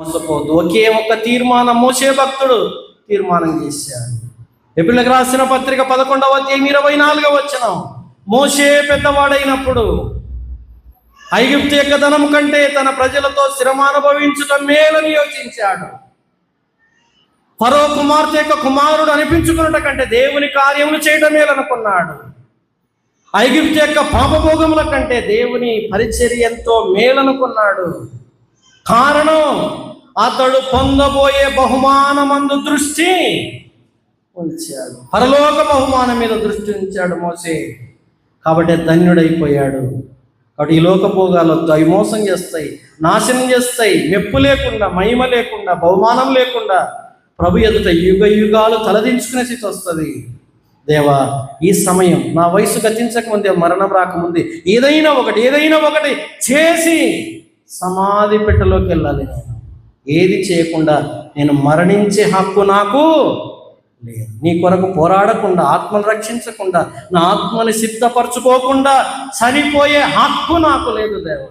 మోసపోవద్దు ఒకే ఒక తీర్మానం మోసే భక్తుడు తీర్మానం చేశాడు. ఎపిలకు రాసిన పత్రిక పదకొండవ అధ్యాయం ఇరవై నాలుగవ వచ్చిన మోసే పెద్దవాడైనప్పుడు ఐగుప్తు యొక్క ధనం కంటే తన ప్రజలతో శ్రమ అనుభవించడం మేలని యోచించాడు. పరో కుమార్తె యొక్క కుమారుడు అనిపించుకున్నట కంటే దేవుని కార్యములు చేయడం మేలనుకున్నాడు. ఐగుప్తు యొక్క పాపభోగముల కంటే దేవుని పరిచర్య ఎంతో మేలనుకున్నాడు. కారణం అతడు పొందబోయే బహుమానమందు దృష్టి ఉంచాడు పరలోక బహుమానం మీద దృష్టి ఉంచాడు మోసే. కాబట్టి ధన్యుడైపోయాడు. కాబట్టి ఈ లోక భోగాలు వద్దు అవి మోసం చేస్తాయి నాశనం చేస్తాయి మెప్పు లేకుండా మహిమ లేకుండా బహుమానం లేకుండా ప్రభు ఎదుట యుగ యుగాలు తలదించుకునే స్థితి వస్తుంది. దేవా ఈ సమయం నా వయసు గతించకముందే మరణం రాకముందే ఏదైనా ఒకటి ఏదైనా ఒకటి చేసి సమాధి పెట్టలోకి వెళ్ళాలి. నేను ఏది చేయకుండా నేను మరణించే హక్కు నాకు లేదు. నీ కొరకు పోరాడకుండా ఆత్మను రక్షించకుండా నా ఆత్మని సిద్ధపరచుకోకుండా చనిపోయే హక్కు నాకు లేదు దేవ